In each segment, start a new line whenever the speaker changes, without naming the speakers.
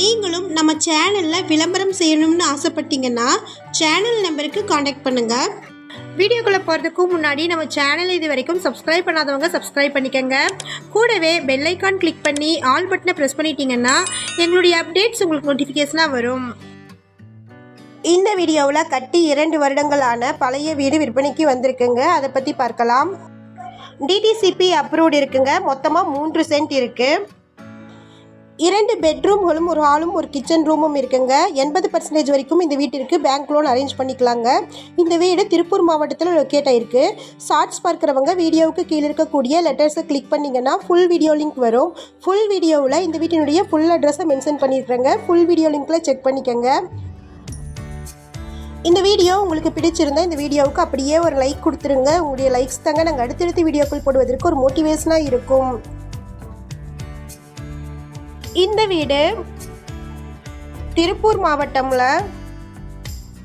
நீங்களும் நம்ம சேனலில் விளம்பரம் செய்யணும்னு ஆசைப்பட்டீங்கன்னா சேனல் நம்பருக்கு காண்டாக்ட் பண்ணுங்கள் வீடியோக்குள்ளே போகிறதுக்கு முன்னாடி நம்ம சேனல் இது வரைக்கும் சப்ஸ்கிரைப் பண்ணாதவங்க சப்ஸ்கிரைப் பண்ணிக்கோங்க. கூடவே பெல்லைக்கான் கிளிக் பண்ணி ஆல் பட்டனை ப்ரெஸ் பண்ணிட்டீங்கன்னா எங்களுடைய அப்டேட்ஸ் உங்களுக்கு நோட்டிஃபிகேஷனாக வரும். இந்த வீடியோவில் கட்டி இரண்டு வருடங்களான பழைய வீடு விற்பனைக்கு வந்திருக்குங்க. அதை பற்றி பார்க்கலாம். டிடிசிபி அப்ரூவ்டு இருக்குங்க. மொத்தமாக மூன்று சென்ட் இருக்குது இரண்டு பெட்ரூம்களும் ஒரு ஹாலும் ஒரு கிச்சன் ரூமும் இருக்குங்க. எண்பது பர்சன்டேஜ் வரைக்கும் இந்த வீட்டிற்கு பேங்க் லோன் அரேஞ்ச் பண்ணிக்கலாங்க. இந்த வீடு திருப்பூர் மாவட்டத்தில் லொக்கேட் ஆயிருக்கு. ஷார்ட்ஸ் பார்க்குறவங்க வீடியோவுக்கு கீழே இருக்கக்கூடிய லெட்டர்ஸை கிளிக் பண்ணிங்கன்னா ஃபுல் வீடியோ லிங்க் வரும். ஃபுல் வீடியோவில் இந்த வீட்டினுடைய ஃபுல் அட்ரஸை மென்ஷன் பண்ணியிருக்கிறேங்க ஃபுல் வீடியோ லிங்க்கில் செக் பண்ணிக்கோங்க. இந்த வீடியோ உங்களுக்கு பிடிச்சிருந்தா இந்த வீடியோவுக்கு அப்படியே ஒரு லைக் கொடுத்துருங்க. உங்களுடைய லைக்ஸ் தாங்க நாங்கள் அடுத்தடுத்த வீடியோக்கள் போடுவதற்கு ஒரு மோட்டிவேஷனாக இருக்கும். இந்த வீடு திருப்பூர் மாவட்டம்ல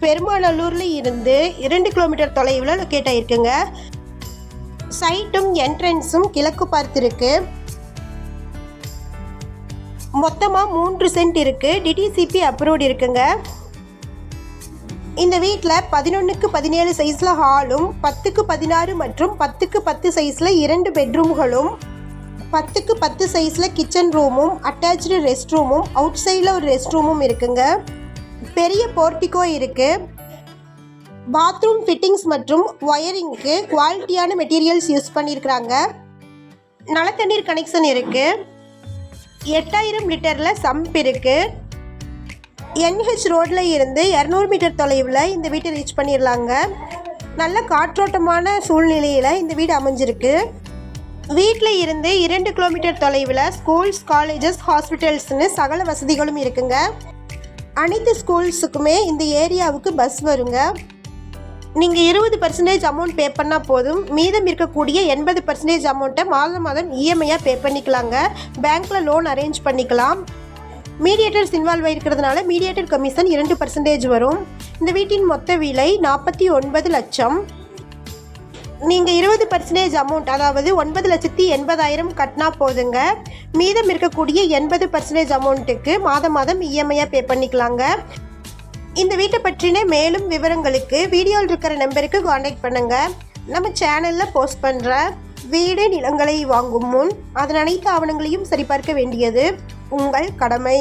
பெருமாநல்லூர்ல இருந்து இரண்டு கிலோமீட்டர் தொலைவில் லொக்கேட் ஆயிருக்குங்க. சைட்டும் என்ட்ரன்ஸும் கிழக்கு பார்த்திருக்கு. மொத்தமாக மூன்று சென்ட் இருக்கு. டிடிசிபி அப்ரூவ்ட் இருக்குங்க. இந்த வீட்டில் பதினொன்றுக்கு பதினேழு சைஸில் ஹாலும் பத்துக்கு பதினாறு மற்றும் பத்துக்கு பத்து சைஸில் இரண்டு பெட்ரூம்களும் பத்துக்கு பத்து சைஸில் கிச்சன் ரூமும் அட்டாச்சு ரெஸ்ட் ரூமும் அவுட் சைடில் ஒரு ரெஸ்ட் ரூமும் இருக்குங்க. பெரிய போர்டிகோ இருக்குது பாத்ரூம் ஃபிட்டிங்ஸ் மற்றும் ஒயரிங்க்கு குவாலிட்டியான மெட்டீரியல்ஸ் யூஸ் பண்ணியிருக்கிறாங்க நலத்தண்ணீர் கனெக்ஷன் இருக்குது எட்டாயிரம் லிட்டரில் சம்ப் இருக்குது என்ஹெச் ரோட்டில் இருந்து இரநூறு மீட்டர் தொலைவில் இந்த வீட்டை ரீச் பண்ணிடலாங்க நல்ல காற்றோட்டமான சூழ்நிலையில் இந்த வீடு அமைஞ்சிருக்கு. வீட்டில் இருந்து இரண்டு கிலோமீட்டர் தொலைவில் ஸ்கூல்ஸ் காலேஜஸ் ஹாஸ்பிட்டல்ஸ்னு சகல வசதிகளும் இருக்குங்க. அனைத்து ஸ்கூல்ஸுக்குமே இந்த ஏரியாவுக்கு பஸ் வருங்க. நீங்கள் இருபது பர்சன்டேஜ் அமௌண்ட் பே பண்ணால் போதும். மீதம் இருக்கக்கூடிய எண்பது பர்சன்டேஜ் அமௌண்ட்டை மாதம் மாதம் இஎம்ஐயாக பே பண்ணிக்கலாங்க. பேங்க்கில் லோன் அரேஞ்ச் பண்ணிக்கலாம். மீடியேட்டர்ஸ் இன்வால்வ் ஆகிருக்கிறதுனால மீடியேட்டர் கமிஷன் இரண்டு பர்சன்டேஜ் வரும். இந்த வீட்டின் மொத்த விலை நாற்பத்தி ஒன்பது லட்சம். நீங்கள் இருபது பர்சன்டேஜ் அமௌண்ட் அதாவது ஒன்பது லட்சத்தி எண்பதாயிரம் கட்டினா போதுங்க. மீதம் இருக்கக்கூடிய எண்பது பர்சன்டேஜ் அமௌண்ட்டுக்கு மாதம் மாதம் இஎம்ஐயாக பே பண்ணிக்கலாங்க. இந்த வீட்டை பற்றின மேலும் விவரங்களுக்கு வீடியோவில் இருக்கிற நம்பருக்கு காண்டாக்ட் பண்ணுங்கள் நம்ம சேனலில் போஸ்ட் பண்ணுற வீடு நிலங்களை வாங்கும் முன் அதன் அனைத்து ஆவணங்களையும் சரிபார்க்க வேண்டியது உங்கள் கடமை.